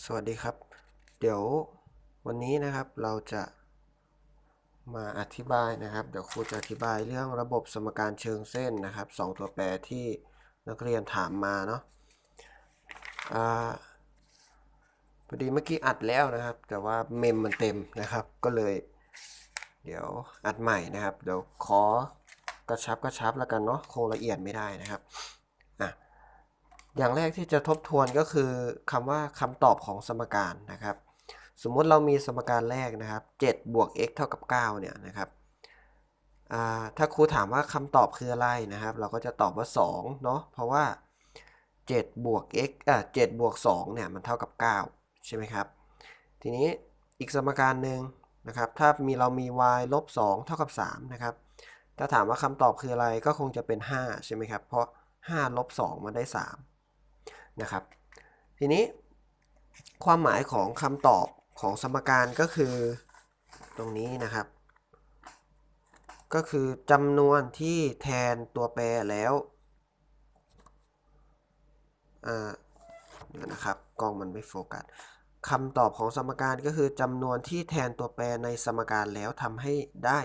สวัสดีครับ เดี๋ยววันนี้นะครับเราจะมาอธิบายนะครับ เดี๋ยวครูจะอธิบายเรื่องระบบสมการเชิงเส้นนะครับสองตัวแปรที่นักเรียนถามมาเนาะอ่าพอดีเมื่อกี้อัดแล้วนะครับ แต่ว่าเมมมันเต็มนะครับ ก็เลย เดี๋ยวอัดใหม่นะครับ เดี๋ยวขอกระชับกระชับแล้วกันเนาะคงละเอียดไม่ได้นะครับ อย่างแรกที่จะทบทวนก็คือคำว่าคำตอบของสมการนะครับ สมมติเรามีสมการแรกนะครับ7บวก x เท่ากับ9เนี่ยนะครับถ้าครูถามว่าคำตอบคืออะไรนะครับ เราก็จะตอบว่า2เนาะเพราะว่า7บวก x อ่า7บวก2เนี่ยมันเท่ากับ 9 ใช่ไหมครับ ทีนี้อีกสมการหนึ่งนะครับ ถ้ามีเรามี y ลบ2เท่ากับ3นะครับ ถ้าถามว่าคำตอบคืออะไรก็คงจะเป็น 5 ใช่ไหมครับ เพราะ5ลบ2มันได้ 3 นะครับ ทีนี้ความหมายของคำตอบของสมการก็คือตรงนี้นะครับ ก็คือจำนวนที่แทนตัวแปรแล้วอ่านะครับกล้องมันไม่โฟกัสคำตอบของสมการก็คือจำนวนที่แทนตัวแปรในสมการแล้วทำให้ได้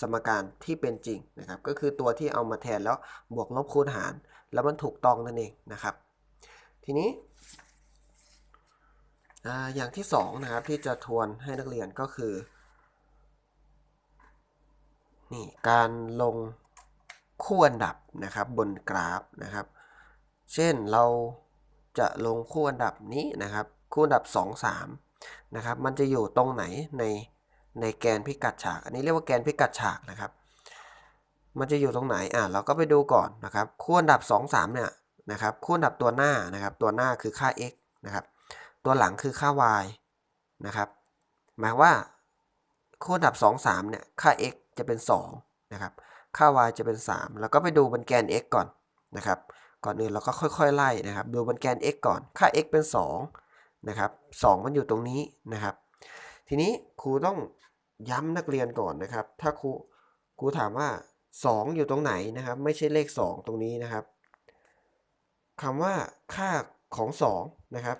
สมการที่เป็นจริงนะครับ ก็คือตัวที่เอามาแทนแล้วบวกลบคูณหาร แล้วมันถูกต้องนั่นเองนะครับ ทีนี้ออย่างที่สองนะครับที่จะทวนให้นักเรียนก็คือนี่การลงคู่อันดับนะครับบนกราฟนะครับ เช่นเราจะลงคู่อันดับนี้นะครับ คู่อันดับ 2 3นะครับมันจะอยู่ตรงไหนในในแกนพิกัดฉาก อันนี้เรียกว่าแกนพิกัดฉากนะครับ มันจะอยู่ตรงไหนอะเราก็ไปดูก่อนนะครับ คู่อันดับ 2 3เนี่ย นะครับคู่อันดับตัวหน้านะครับตัวหน้าคือค่า x นะครับตัวหลังคือค่า y นะครับหมายว่าคู่อันดับ 2 3เนี่ยค่า x จะเป็น2นะครับค่า y จะเป็น 3 แล้วก็ไปดูบนแกน x ก่อนนะครับก่อนอื่นเราก็ค่อยๆไล่นะครับดูบนแกน x ก่อนค่า x เป็น2นะครับ2มันอยู่ตรงนี้นะครับ ทีนี้ครูต้องย้ำนักเรียนก่อนนะครับ ถ้าครูครูถามว่า 2 อยู่ตรงไหนนะครับ ไม่ใช่เลข 2 ตรงนี้นะครับ คำว่าค่าของ 2 นะครับ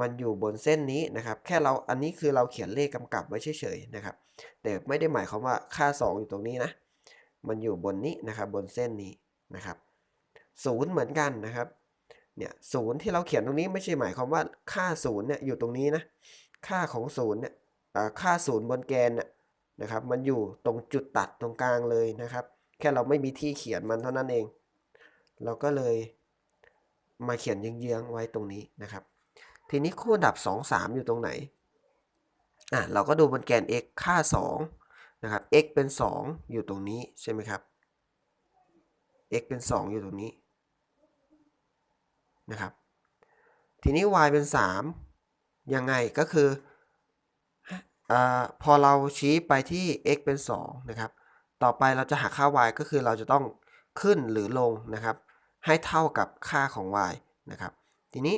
มันอยู่บนเส้นนี้นะครับ แค่เราอันนี้คือเราเขียนเลขกำกับไว้เฉยๆนะครับ แต่ไม่ได้หมายความว่าค่า 2 อยู่ตรงนี้นะ มันอยู่บนนี้นะครับบนเส้นนี้นะครับศูนย์เหมือนกันนะครับเนี่ยศูนย์ที่เราเขียนตรงนี้ไม่ใช่หมายความว่าค่าศูนย์เนี่ยอยู่ตรงนี้นะค่าของศูนย์เนี่ยค่าศูนย์บนแกนน่ะนะครับ มันอยู่ตรงจุดตัดตรงกลางเลยนะครับ แค่เราไม่มีที่เขียนมันเท่านั้นเอง เราก็เลย มาเขียนเยื้องๆไว้ตรงนี้นะครับ ทีนี้คู่ดับ 2 3 อยู่ตรงไหนอะเราก็ดูบนแกน x ค่า 2 นะครับ x เป็น 2 อยู่ตรงนี้ใช่ไหมครับ x เป็น 2 อยู่ตรงนี้นะครับ ทีนี้ y เป็น 3 ยังไงก็คืออ่าพอเราชี้ไปที่ x เป็น 2 นะครับ ต่อไปเราจะหาค่า y ก็คือเราจะต้องขึ้นหรือลงนะครับ ให้เท่ากับค่าของ y นะครับ ทีนี้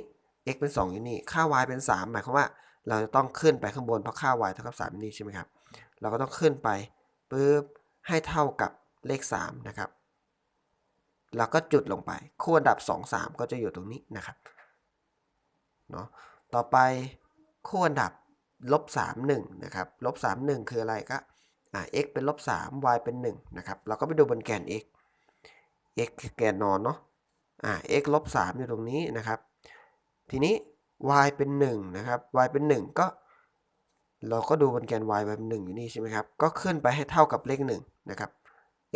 x เป็น 2 อยู่นี่ ค่า y เป็น 3 หมายความว่า เราจะต้องขึ้นไปข้างบนเพราะค่า y เท่ากับ3นี่ใช่ไหมครับ เราก็ต้องขึ้นไปปุ๊บให้เท่ากับเลข 3 นะครับ แล้วก็จุดลงไป คู่อันดับ 2 3 ก็จะอยู่ตรงนี้นะครับ เนาะต่อไปคู่อันดับลบ3 1นะครับ ลบ3 1 คืออะไรก็อ่า x เป็นลบ3 y เป็น 1 นะครับ เราก็ไปดูบนแกน x x คือแกนนอนเนาะ อ่า x ลบ3อยู่ตรงนี้นะครับ ทีนี้ y เป็น 1 นะครับ y เป็น 1 ก็ เราก็ดูบนแกน y เป็น 1 อยู่นี่ใช่ไหมครับ ก็ขึ้นไปให้เท่ากับเลข1นะครับ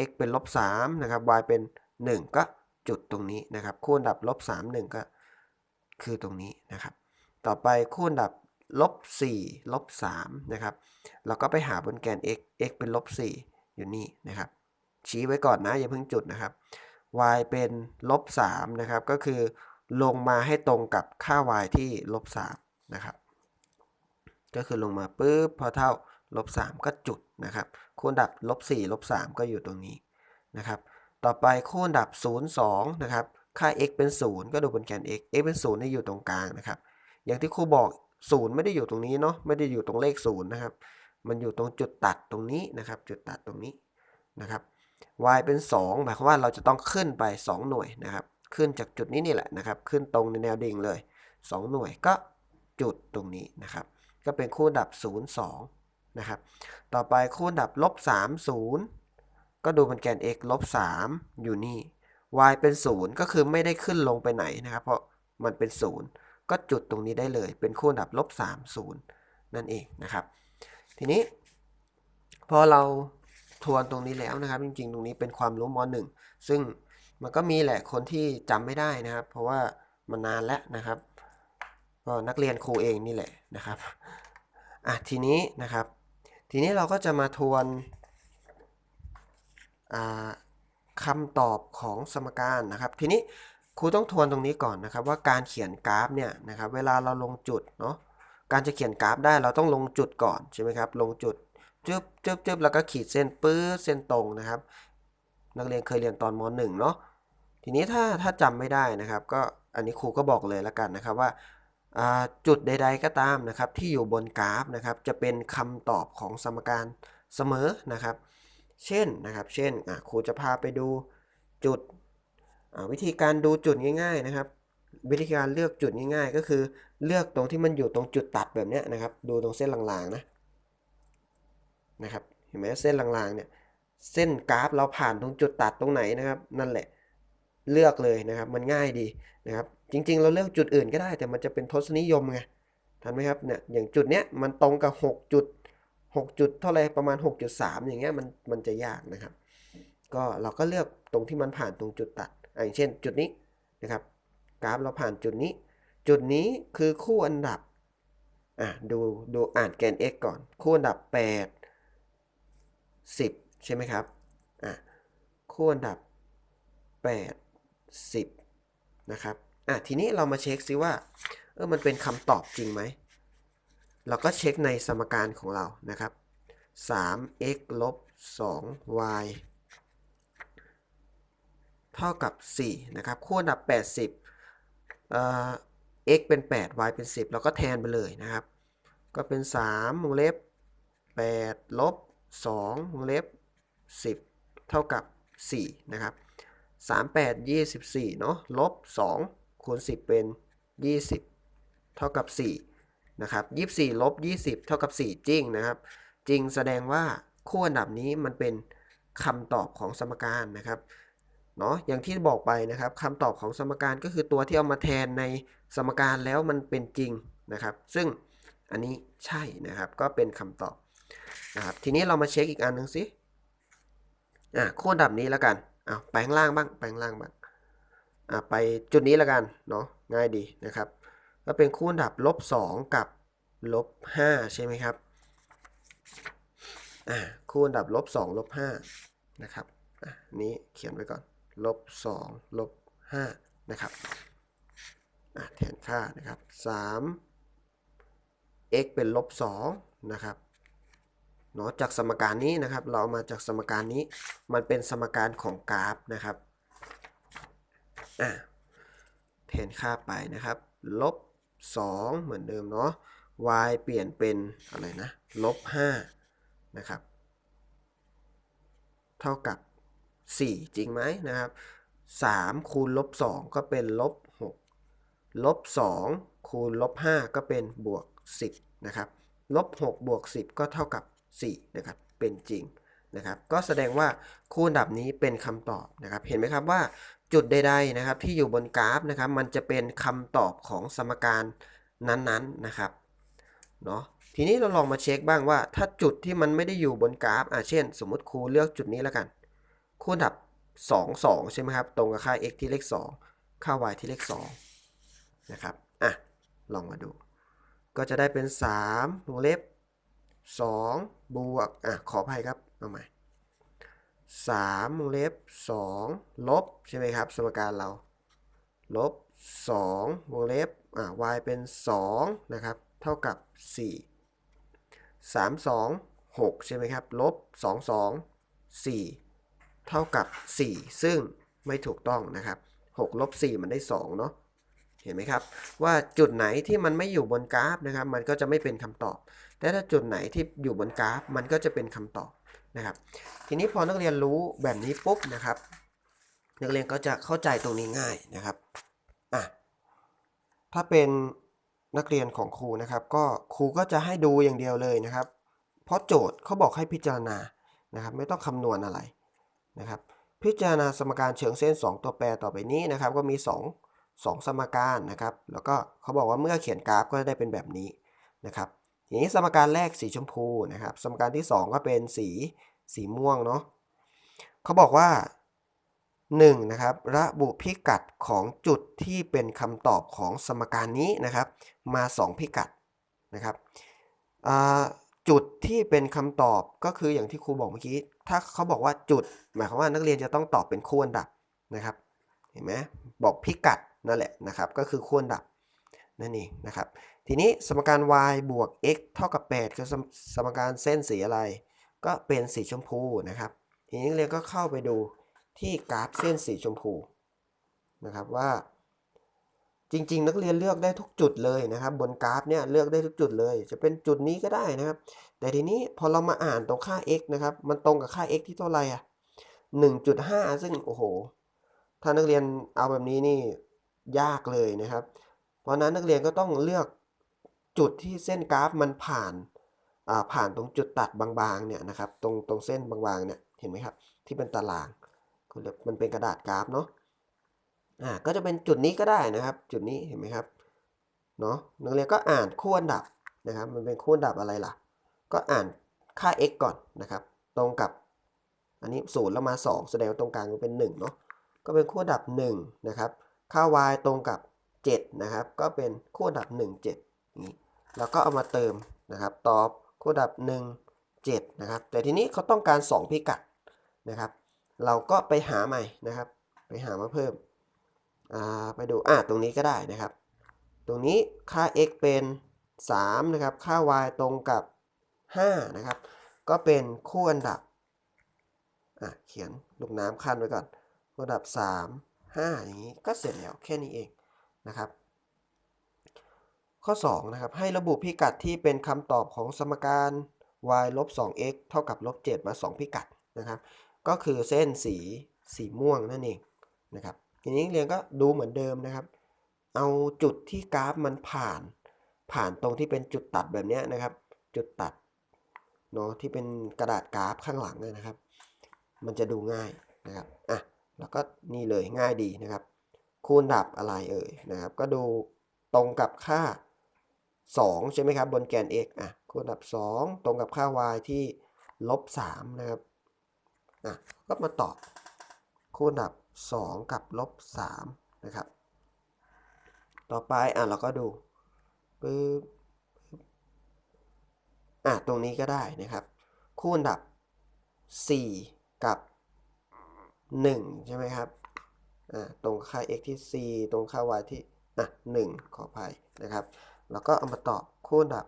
x เป็นลบ3นะครับ y เป็น 1 ก็จุดตรงนี้นะครับ คู่อันดับลบ3 1 ก็คือตรงนี้นะครับ ต่อไปคู่อันดับลบ4ลบ3นะครับ เราก็ไปหาบนแกน x x เป็นลบ4อยู่นี่นะครับ ชี้ไว้ก่อนนะอย่าเพิ่งจุดนะครับ y เป็นลบ3นะครับ ก็คือลงมาให้ตรงกับค่า y ที่ลบ3นะครับ ก็คือลงมาปุ๊บพอเท่าลบ3ก็จุดนะครับ คูณดับลบ4ลบ3ก็อยู่ตรงนี้นะครับ ต่อไปคูณดับ 0 2 นะครับ ค่า x เป็น 0 ก็ดูบนแกน x x เป็น 0 นี่อยู่ตรงกลางนะครับ อย่างที่ครูบอก 0 ไม่ได้อยู่ตรงนี้เนาะ ไม่ได้อยู่ตรงเลข 0 นะครับ มันอยู่ตรงจุดตัดตรงนี้นะครับ จุดตัดตรงนี้นะครับ y เป็น 2 หมายความว่าเราจะต้องขึ้นไป 2 หน่วยนะครับ ขึ้นจากจุดนี้นี่แหละนะครับ ขึ้นตรงในแนวดิ่งเลย 2 หน่วยก็จุดตรงนี้นะครับ ก็เป็นคู่ดับ 0 2 นะครับ ต่อไปคู่ดับลบ3 0 ก็ดูเป็นแกน x ลบ3อยู่นี่ y เป็น 0 ก็คือไม่ได้ขึ้นลงไปไหนนะครับ เพราะมันเป็น 0 ก็จุดตรงนี้ได้เลย เป็นคู่ดับลบ3 0 นั่นเองนะครับ ทีนี้ พอเรา ทวนตรงนี้แล้วนะครับ จริงๆ ตรงนี้เป็นความรู้ม .1 ซึ่งมันก็มีแหละคนที่จำไม่ได้นะครับ เพราะว่ามันนานแล้วนะครับ ก็นักเรียนครูเองนี่แหละนะครับอะทีนี้นะครับ ทีนี้เราก็จะมาทวนอ่าคำตอบของสมการนะครับ ทีนี้ครูต้องทวนตรงนี้ก่อนนะครับ ว่าการเขียนกราฟเนี่ยนะครับ เวลาเราลงจุดเนาะการจะเขียนกราฟได้เราต้องลงจุดก่อนใช่ไหมครับ ลงจุด จึ๊บจึ๊บจึ๊บแล้วก็ขีดเส้นปื้ดเส้นตรงนะครับ นักเรียนเคยเรียนตอนม .1 เนาะทีนี้ถ้าถ้าจำไม่ได้นะครับ ก็อันนี้ครูก็บอกเลยแล้วกันนะครับว่าจุดใด ๆก็ตามนะครับ ที่อยู่บนกราฟนะครับ จะเป็นคำตอบของสมการเสมอนะครับ เช่นนะครับ เช่นครูจะพาไปดูจุดวิธีการดูจุดง่าย ๆนะครับ วิธีการเลือกจุดง่ายๆ ก็คือเลือกตรงที่มันอยู่ตรงจุดตัดแบบนี้นะครับ ดูตรงเส้นหลางๆนะ นะครับเห็นไหมเส้นลางๆเนี่ยเส้นกราฟเราผ่านตรงจุดตัดตรงไหนนะครับ นั่นแหละเลือกเลยนะครับ มันง่ายดีนะครับ จริง ๆ เราเลือกจุดอื่นก็ได้ แต่มันจะเป็นทศนิยมไงทันไหมครับเนี่ยอย่างจุดเนี้ยมันตรงกับ6จุด6จุดเท่าไรประมาณ 6.3 อย่างเงี้ยมันมันจะยากนะครับ ก็เราก็เลือกตรงที่มันผ่านตรงจุดตัดอะอย่างเช่น จุดนี้นะครับกราฟเราผ่านจุดนี้ จุดนี้คือคู่อันดับอะดูดูอ่านแกน x ก่อน คู่อันดับ 8 10 ใช่ไหมครับอะคู่อันดับ 8 10 นะครับอะทีนี้เรามาเช็คซิว่าเออมันเป็นคำตอบจริงไหม เราก็เช็คในสมการของเรานะครับ 3x ลบ 2y เท่ากับ 4 นะครับ คู่อันดับ 80เอ่อ x เป็น 8 y เป็น 10 เราก็แทนไปเลยนะครับ ก็เป็น 3 วงเล็บ 8 ลบ 2วงเล็บ 10 เท่ากับ 4 นะครับ 3 8 24 เนาะลบ 2 คูณ 10 เป็น 20 เท่ากับ 4 นะครับ 24 ลบ 20 เท่ากับ 4 จริงนะครับ จริงแสดงว่าคู่อันดับนี้มันเป็นคำตอบของสมการนะครับเนาะอย่างที่บอกไปนะครับคำตอบของสมการก็คือตัวที่เอามาแทนในสมการแล้วมันเป็นจริงนะครับ ซึ่งอันนี้ใช่นะครับก็เป็นคำตอบ นะครับทีนี้เรามาเช็คอีกอันหนึ่งสิอะคู่นดับนี้แล้วกันอะไปข้างล่างบ้างไปข้างล่างบ้างอะไปจุดนี้แล้วกันเนาะง่ายดีนะครับ ก็เป็นคู่ดับลบ2กับลบ5ใช่ไหมครับอะคู่ดับลบ2ลบ5นะครับอะนี้เขียนไว้ก่อนลบ2ลบ5นะครับอะแทนค่านะครับ3 x เป็นลบ2นะครับ เนาะจากสมการนี้นะครับ เรามาจากสมการนี้มันเป็นสมการของกราฟนะครับอะแทนค่าไปนะครับ ลบ 2 เหมือนเดิมเนาะ y เปลี่ยนเป็นอะไรนะ ลบ 5 นะครับ เท่ากับ 4 จริงไหมนะครับ 3 คูณลบ 2 ก็เป็นลบ 6 ลบ 2 คูณลบ 5 ก็เป็นบวก 10 นะครับ ลบ 6 บวก 10 ก็เท่ากับ 4นะครับเป็นจริงนะครับก็แสดงว่าคู่อันดับนี้เป็นคำตอบนะครับเห็นไหมครับว่าจุดใดๆนะครับที่อยู่บนกราฟนะครับมันจะเป็นคำตอบของสมการนั้นๆนะครับเนาะทีนี้เราลองมาเช็คบ้างว่า ถ้าจุดที่มันไม่ได้อยู่บนกราฟอะเช่น สมมติครูเลือกจุดนี้แล้วกัน คู่อันดับ 2 2 ใช่ไหมครับ ตรงกับค่า x ที่เลข 2 ค่า y ที่เลข2นะครับอะลองมาดู ก็จะได้เป็น 3 วงเล็บ 2 บวก อะ ขออภัยครับเอาใหม่3วงเล็บ2ลบ ใช่ไหมครับ สมการเรา ลบ2วงเล็บ อะ y เป็น2นะครับ เท่ากับ4 3 2 6ใช่ไหมครับ ลบ2 2 4เท่ากับ4ซึ่งไม่ถูกต้องนะครับ6ลบ4มันได้2เนาะ เห็นไหมครับ ว่าจุดไหนที่มันไม่อยู่บนกราฟนะครับ มันก็จะไม่เป็นคำตอบ แต่ถ้าจุดไหนที่อยู่บนกราฟ มันก็จะเป็นคำตอบนะครับ ทีนี้พอนักเรียนรู้แบบนี้ปุ๊บนะครับ นักเรียนก็จะเข้าใจตรงนี้ง่ายนะครับอะถ้าเป็นนักเรียนของครูนะครับ ก็ครูก็จะให้ดูอย่างเดียวเลยนะครับ เพราะโจทย์เขาบอกให้พิจารณานะครับ ไม่ต้องคำนวณอะไรนะครับ พิจารณาสมการเชิงเส้น 2 ตัวแปรต่อไปนี้นะครับ ก็มี 2 2 สมการนะครับ แล้วก็เขาบอกว่าเมื่อเขียนกราฟก็ได้เป็นแบบนี้นะครับทีนี้สมการแรกสีชมพูนะครับ สมการที่ 2 ก็เป็นสีสีม่วงเนาะเขาบอกว่า 1. นะครับระบุพิกัดของจุดที่เป็นคำตอบของสมการนี้นะครับ มา 2 พิกัดนะครับจุดที่เป็นคำตอบก็คืออย่างที่ครูบอกเมื่อกี้ ถ้าเขาบอกว่าจุด หมายความว่านักเรียนจะต้องตอบเป็นคู่อันดับนะครับ เห็นไหมบอกพิกัด นั่นแหละนะครับ ก็คือคู่อันดับนั่นเองนะครับ ทีนี้สมการ y บวก x เท่ากับ 8 คือสมสมการเส้นสีอะไร ก็เป็นสีชมพูนะครับ ทีนี้นักเรียนก็เข้าไปดูที่กราฟเส้นสีชมพูนะครับว่า จริง ๆ นักเรียนเลือกได้ทุกจุดเลยนะครับ บนกราฟเนี่ยเลือกได้ทุกจุดเลย จะเป็นจุดนี้ก็ได้นะครับ แต่ทีนี้พอเรามาอ่านตรงค่า x นะครับมันตรงกับค่า x ที่เท่าไหร่อะ1.5 ซึ่งโอ้โห ถ้านักเรียนเอาแบบนี้นี่ ยากเลยนะครับ เพราะนั้นนักเรียนก็ต้องเลือกจุดที่เส้นกราฟมันผ่านาผ่านตรงจุดตัดบางๆเนี่ยนะครับตรงตรงเส้นบางๆเนี่ยเห็นไหมครับ ที่เป็นตารางมันเป็นกระดาษกราฟเนาะอ่าก็จะเป็นจุดนี้ก็ได้นะครับ จุดนี้เห็นไหมครับเนาะนักเรียนก็อ่านคู่อันดับนะครับ มันเป็นคู่อันดับอะไรล่ะ ก็อ่านค่า x ก่อนนะครับ ตรงกับอันนี้ศูนย์แล้วมา 2 แสดงว่าตรงกลางก็เป็น1เนาะก็เป็นคู่อันดับ1นะครับ ค่า y ตรงกับ 7 นะครับ ก็เป็นคู่อันดับ 1 7นี้แล้วก็เอามาเติมนะครับ ตอบคู่อันดับ 1 7 นะครับ แต่ทีนี้เขาต้องการ 2 พิกัดนะครับ เราก็ไปหาใหม่นะครับ ไปหามาเพิ่มอ่าไปดูอ่าตรงนี้ก็ได้นะครับ ตรงนี้ค่า x เป็น 3 นะครับ ค่า y ตรงกับ 5 นะครับ ก็เป็นคู่อันดับอะเขียนลูกน้ำขั้นไว้ก่อนคู่อันดับ 3 5 อย่างนี้ก็เสร็จแล้วแค่นี้เองนะครับ ข้อ 2 นะครับ ให้ระบุพิกัดที่เป็นคำตอบของสมการ y ลบ 2x เท่ากับลบ 7 มา 2 พิกัดนะครับ ก็คือเส้นสีสีม่วงนั่นเองนะครับ ทีนี้เรียนก็ดูเหมือนเดิมนะครับ เอาจุดที่กราฟมันผ่าน ผ่านตรงที่เป็นจุดตัดแบบนี้นะครับ จุดตัดเนาะที่เป็นกระดาษกราฟข้างหลังเลยนะครับ มันจะดูง่ายนะครับ อะ แล้วก็นี่เลยง่ายดีนะครับ คูณดับอะไรเอ่ยนะครับ ก็ดูตรงกับค่า 2 ใช่ไหมครับ บนแกน x อะคูณดับ 2 ตรงกับค่า y ที่ลบ3นะครับอะก็มาตอบคูณดับ 2 กับลบ3นะครับ ต่อไปอะเราก็ดูปึ๊บอะตรงนี้ก็ได้นะครับ คูณดับ 4 กับ 1 ใช่ไหมครับตรงค่า x ที่ 4 ตรงค่า y ที่อะ1ขออภัยนะครับ แล้วก็เอามาตอบคูณดับ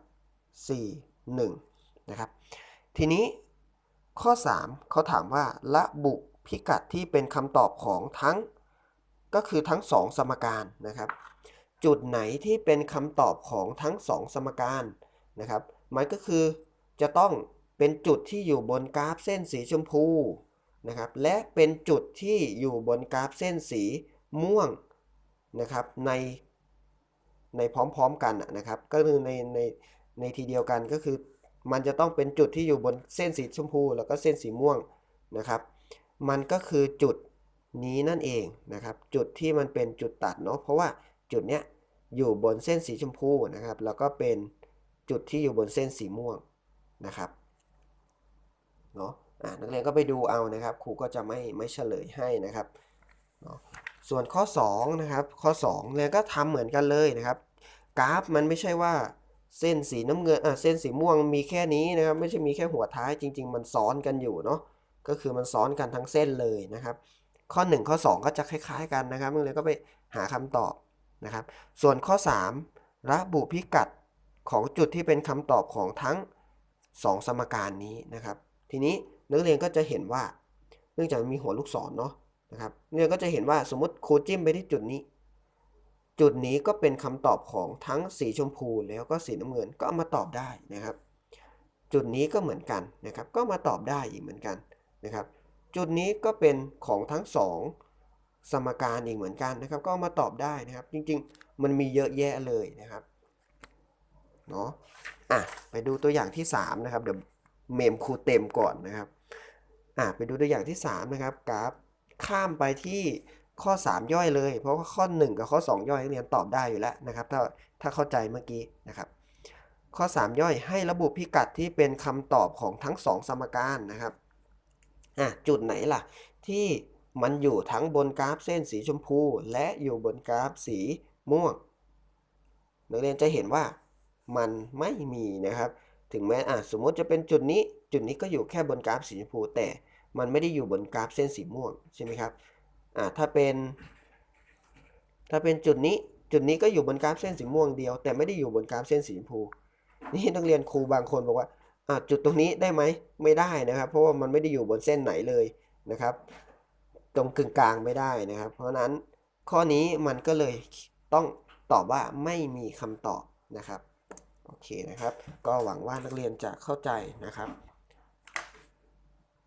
4 1 นะครับ ทีนี้ข้อ 3 เขาถามว่าระบุพิกัดที่เป็นคำตอบของทั้งก็คือทั้ง 2 สมการนะครับ จุดไหนที่เป็นคำตอบของทั้ง 2 สมการนะครับ มันก็คือจะต้องเป็นจุดที่อยู่บนกราฟเส้นสีชมพู นะครับและเป็นจุดที่อยู่บนกราฟเส้นสีม่วงนะครับในในพร้อมๆกันนะครับ ก็คือในในในทีเดียวกันก็คือมันจะต้องเป็นจุดที่อยู่บนเส้นสีชมพู แล้วก็เส้นสีม่วงนะครับ มันก็คือจุดนี้นั่นเองนะครับ จุดที่มันเป็นจุดตัดเนาะเพราะว่าจุดเนี้ยอยู่บนเส้นสีชมพูนะครับ แล้วก็เป็นจุดที่อยู่บนเส้นสีม่วงนะครับเนาะ นักเรียนก็ไปดูเอานะครับครูก็จะไม่ไม่เฉลยให้นะครับเนาะส่วนข้อ2นะครับข้อ2เรียนก็ทำเหมือนกันเลยนะครับ กราฟมันไม่ใช่ว่าเส้นสีน้ำเงินอะเส้นสีม่วงมีแค่นี้นะครับไม่ใช่มีแค่หัวท้ายจริง ๆ มันซ้อนกันอยู่เนาะก็คือมันซ้อนกันทั้งเส้นเลยนะครับ ข้อ 1 ข้อ 2 ก็จะคล้าย ๆ กันนะครับนักเรียนก็ไปหาคำตอบนะครับ ส่วนข้อ 3 ระบุพิกัดของจุดที่เป็นคำตอบของทั้ง 2 สมการนี้นะครับ ทีนี้ นักเรียนก็จะเห็นว่า เนื่องจากมีหัวลูกศรเนาะนะครับนักเรียนก็จะเห็นว่าสมมติครูจิ้มไปที่จุดนี้ จุดนี้ก็เป็นคำตอบของทั้งสีชมพูแล้วก็สีน้ำเงินก็เอามาตอบได้นะครับ จุดนี้ก็เหมือนกันนะครับ ก็มาตอบได้อีกเหมือนกันนะครับ จุดนี้ก็เป็นของทั้งสองสมการอีกเหมือนกันนะครับ ก็มาตอบได้นะครับ จริงๆ มันมีเยอะแยะเลยนะครับเนาะอะไปดูตัวอย่างที่สามนะครับ เดี๋ยวเมมครูเต็มก่อนนะครับ อะไปดูตัวอย่างที่สามนะครับกราฟข้ามไปที่ข้อ 3 ย่อยเลย เพราะว่าข้อ 1 กับข้อ 2 ย่อยนักเรียนตอบได้อยู่แล้วนะครับ ถ้าถ้าเข้าใจเมื่อกี้นะครับ ข้อ 3 ย่อยให้ระบุพิกัดที่เป็นคำตอบของทั้ง 2 สมการนะครับอะจุดไหนล่ะ ที่มันอยู่ทั้งบนกราฟเส้นสีชมพู และอยู่บนกราฟสีม่วงนักเรียนจะเห็นว่ามันไม่มีนะครับ ถึงแม้อะสมมติจะเป็นจุดนี้ จุดนี้ก็อยู่แค่บนกราฟสีชมพู แต่มันไม่ได้อยู่บนกราฟเส้นสีม่วงใช่ไหมครับอะถ้าเป็น ถ้าเป็นจุดนี้จุดนี้ก็อยู่บนกราฟเส้นสีม่วงเดียว แต่ไม่ได้อยู่บนกราฟเส้นสีชมพู นี่นักเรียนครูบางคนบอกว่าอะจุดตรงนี้ได้ไหมไม่ได้นะครับ เพราะว่ามันไม่ได้อยู่บนเส้นไหนเลยนะครับ ตรงกึ่งกลางไม่ได้นะครับ เพราะนั้นข้อนี้มันก็เลยต้องตอบว่าไม่มีคำตอบนะครับโอเคนะครับ ก็หวังว่านักเรียนจะเข้าใจนะครับ